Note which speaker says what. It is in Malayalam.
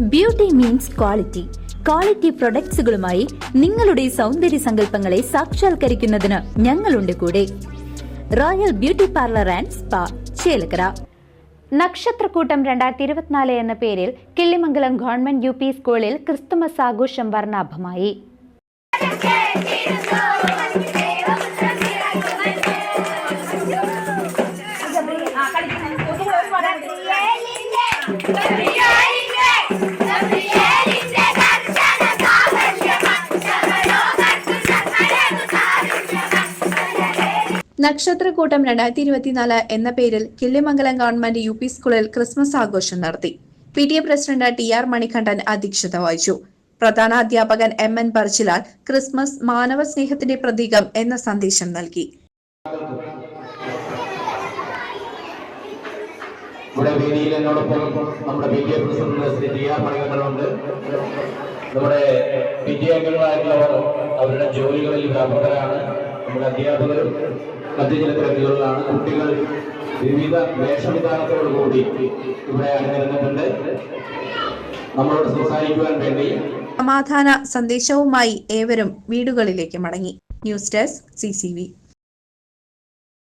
Speaker 1: ബ്യൂട്ടി മീൻസ് ക്വാളിറ്റി ക്വാളിറ്റി പ്രൊഡക്ട്സുകളുമായി നിങ്ങളുടെ സൗന്ദര്യ സങ്കല്പങ്ങളെ സാക്ഷാത്കരിക്കുന്നതിന് ഞങ്ങളുണ്ട് കൂടെ. Royal beauty parlour and spa Chelakkara. നക്ഷത്രക്കൂട്ടം രണ്ടായിരത്തി ഇരുപത്തിനാല് എന്ന പേരിൽ കിള്ളിമംഗലം ഗവൺമെന്റ് യു പി സ്കൂളിൽ ക്രിസ്തുമസ് ആഘോഷം വർണാഭമായി.
Speaker 2: നക്ഷത്രക്കൂട്ടം രണ്ടായിരത്തി ഇരുപത്തിനാല് എന്ന പേരിൽ കിള്ളിമംഗലം ഗവൺമെന്റ് യു പി സ്കൂളിൽ ക്രിസ്മസ് ആഘോഷം നടത്തി. P T A president T R Manikandan അധ്യക്ഷത വഹിച്ചു. പ്രധാന അധ്യാപകൻ എം എൻ പർച്ചിലാൽ ക്രിസ്മസ് മാനവ സ്നേഹത്തിന്റെ പ്രതീകം എന്ന സന്ദേശം നൽകി.
Speaker 3: ഇവിടെ വേദിയിൽ എന്നോടൊപ്പം നമ്മുടെ P president Shri T R മണികണ്ഠനുണ്ട്. നമ്മുടെ പി അവരുടെ ജോലികളിൽ വ്യാപകരാണ് നമ്മുടെ അധ്യാപകരും മറ്റു കുട്ടികൾ വിവിധ വേഷവിധാനത്തോടു കൂടി ഇവിടെ അണിനിരന്നിട്ടുണ്ട്. നമ്മളോട് സംസാരിക്കുവാൻ വേണ്ടി
Speaker 2: സമാധാന സന്ദേശവുമായി ഏവരും വീടുകളിലേക്ക് മടങ്ങി. News desk C